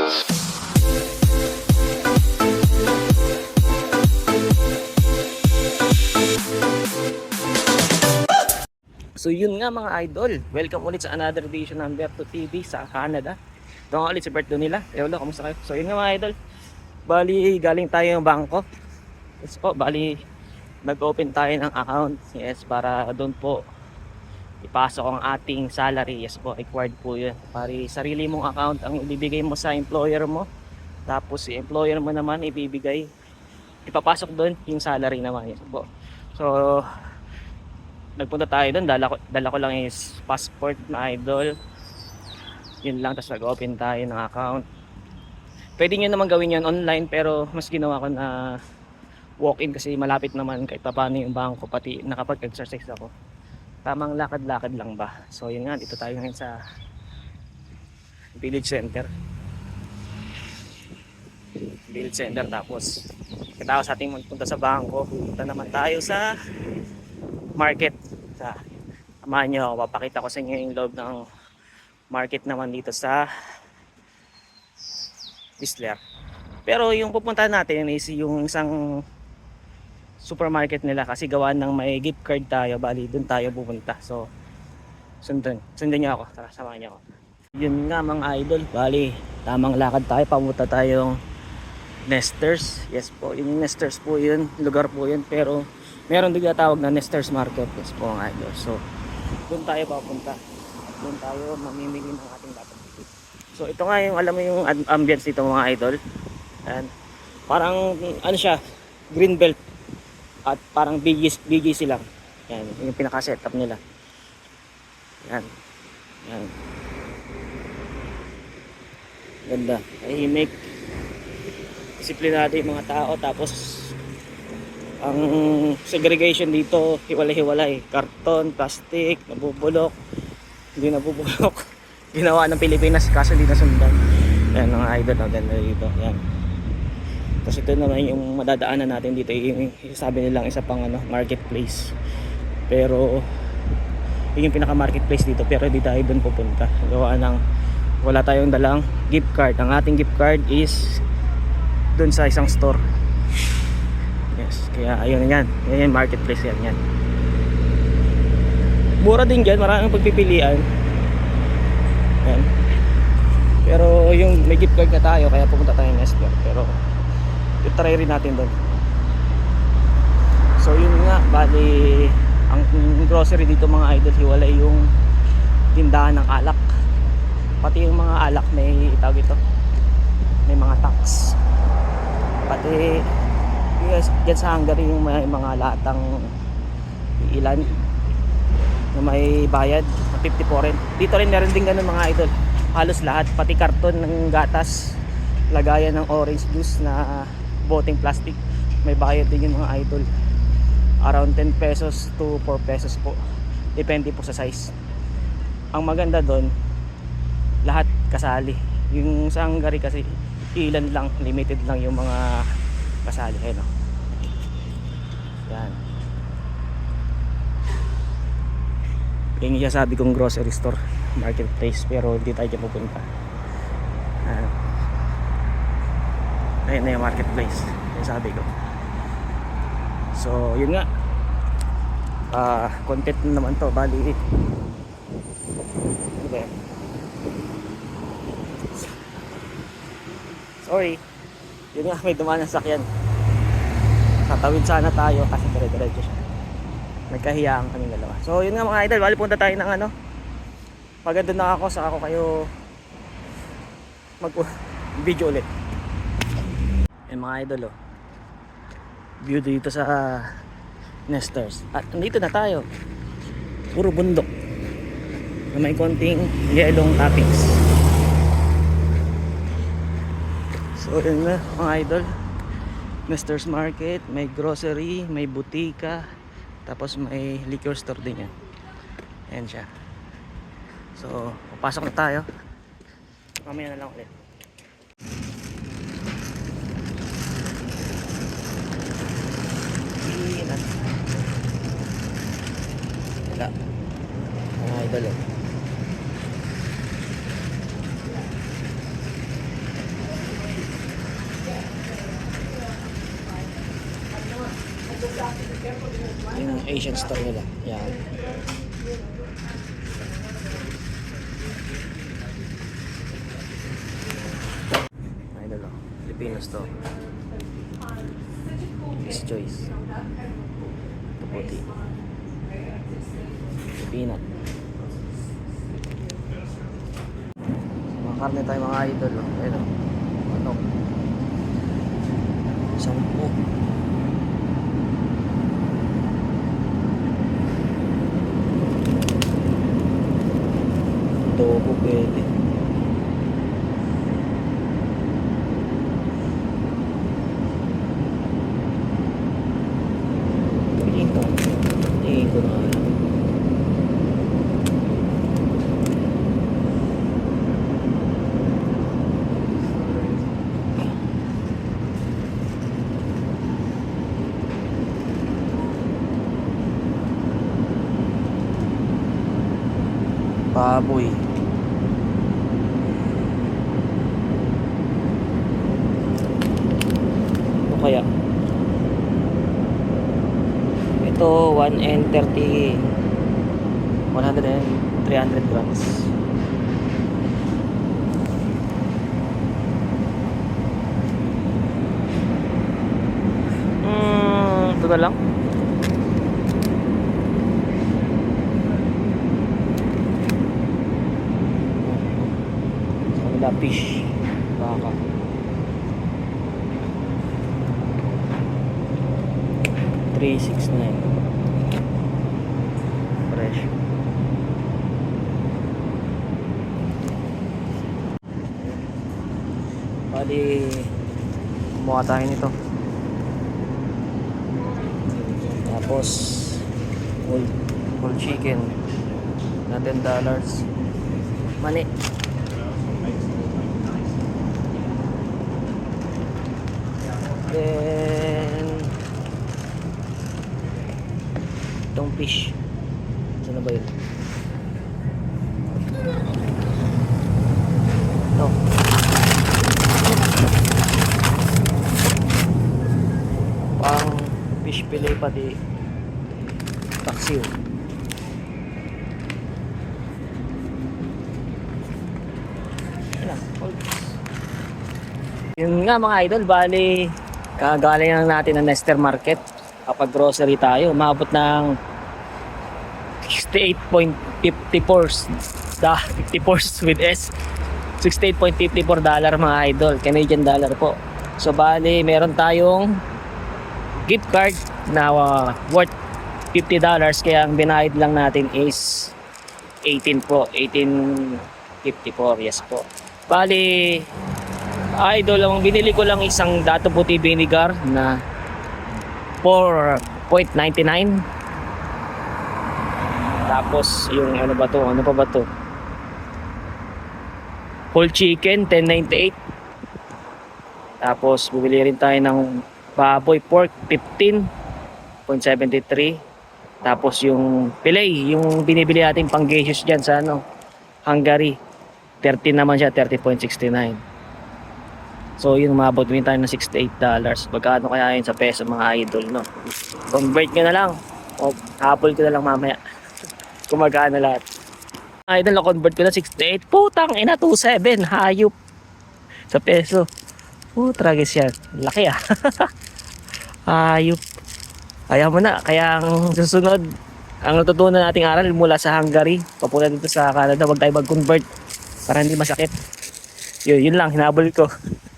So yun nga mga idol, welcome ulit sa another edition ng Berto TV sa Canada. Ito nga ulit si Berto nila. Ewan kamusta kayo? So yun nga mga idol, bali galing tayo ng bangko. Yes po, bali nag-open tayo ng account. Yes, para doon po ipasok ang ating salary. Yes po, required po yun. Pari sarili mong account ang ibibigay mo sa employer mo. Tapos si employer mo naman ibibigay, ipapasok doon yung salary naman. Yes po. So, nagpunta tayo doon, dala ko, dala ko lang is passport na idol. Yun lang, tapos nag-open tayo ng account. Pwede nyo naman gawin yan online, pero mas ginawa ko na walk-in kasi malapit naman kahit pa paano yung bangko, pati nakapag-exercise ako. Tamang lakad-lakad lang ba? So yun nga, dito tayo ngayon sa Village Center. Village Center tapos katapos ating magpunta sa bangko, punta naman tayo sa market sa samahan nyo ako papakita ko sa inyo yung loob ng market naman dito sa Whistler pero yung pupuntahan natin is yung isang supermarket nila kasi gawa ng may gift card tayo bali dun tayo pupunta. So sundan sundan nyo ako. Tara samahan nyo ako. Yun nga mga idol. Bali tamang lakad tayo. Pamunta tayong Nesters yes po yung Nesters po yun. Lugar po yun. Pero meron din tawag na Nesters Market. Yes po mga idol. So doon tayo papunta. Doon tayo mamimili ng ating dapat. So ito nga yung alam mo yung am- ambience dito mga idol. And parang ano siya? Green belt at parang BGC, BGC lang yan yung pinaka setup nila. Yan. Yan. Ganda. Tahimik disiplinado yung mga tao. Tapos ang segregation dito hiwalay-hiwalay. Karton, plastic, nabubulok. Hindi nabubulok. Ginawa ng Pilipinas kaso hindi nasundan. Yan mga idol ang ganda dito. Yan tapos ito naman yung madadaanan natin dito yung sabi nilang isa pang ano, marketplace pero yun yung pinaka marketplace dito pero hindi tayo doon pupunta gawa ng wala tayong dalang gift card ang ating gift card is doon sa isang store Yes, kaya ayun yan. Yan yung marketplace yan, yan. Mura din dyan, maraming pagpipilian. Yan. Pero yung may gift card na tayo, kaya pumunta tayo ng Nestor. Pero, try rin natin doon. So yun nga, bali, ang grocery dito mga idol, hiwalay yung tindahan ng alak. Pati yung mga alak may tawag ito, may mga tax. Pati yes, dyan sa Hungary yung may mga latang ilan na may bayad na 54 rin dito rin meron din ganun mga idol halos lahat pati karton ng gatas lagayan ng orange juice na boteng plastic. May bayad din yung mga idol. Around 10 pesos to 4 pesos po. Depende po sa size. Ang maganda doon lahat kasali. Yung sa Hungary kasi ilan lang limited lang yung mga kasali ayun o yan. Yung sabi kong grocery store marketplace pero hindi tayo pupunta ayun na yung marketplace. Yung sabi ko. So yun nga. Ah content na naman to. Bali ano ba yan sorry. Yun nga may dumaan ng sakyan. Tatawid sana tayo kasi dire-diretso siya. Nagkahiyaan kami dalawa. So yun nga mga idol. Bali punta tayo ng ano. Pag andun na ako saka ako kayo mag video ulit yung mga idol oh. View dito sa Nesters at nandito na tayo. Puro bundok. Na may konting yelong toppings So yun na mga idol. Nester's Market, may grocery, may butika Tapos may liquor store din yan Ayan siya. So, papasok na tayo. Mamaya na lang ulit isda mga idol eh. yung Asian store nila. Yan. Idol oh. Filipino store. Is choice puti Peanut. Mga karne tayo mga idol. Oh. Ayun oh. Manok. Sampu. Topo pwede. Tingin ko. Tingin ko na lang. Baboy. Ano kaya? Ito 1 and 30 100 and 300 grams. Hmm, ito na lang. Kanila fish. Baka. Three six nine. Fresh. Bali, kumuha tayo nito. Tapos, whole, whole chicken na $10. Mani. Then, itong fish. Saan na ba yun? Ito. Pang fish fillet pati taksiw. Yun nga mga idol, bali kagaling lang natin ng Nester Market. Kapag grocery tayo, umabot ng 68.54 da 54 with S. 68.54 dollar mga idol. Canadian dollar po. So bali meron tayong gift card na uh, worth 50 dollars. Kaya ang binayad lang natin is 18 po. 18.54 yes po. Bali idol ang binili ko lang isang dato puti vinegar na 4.99 tapos yung ano ba to? Ano pa ba to? Whole chicken 10.98. Tapos bumili rin tayo ng baboy pork 15.73. Tapos yung fillet, yung binibili natin pang Jesus diyan sa ano, Hungary. 13 naman siya, 30.69. So yun, umabot din tayo ng 68 dollars. Magkano kaya yun sa peso mga idol, no? Convert ko na lang. O, habol ko na lang mamaya. Kumagana lahat. Idol, na-convert ko na 68. Putang ina, 27. Hayop. Sa peso. Oh, tragis yan. Laki ah. Hayop. Kaya mo na. Kaya ang susunod, ang natutunan nating aral mula sa Hungary, papunta dito sa Canada, wag tayo mag-convert para hindi masakit. Yun, yun lang, hinabol ko.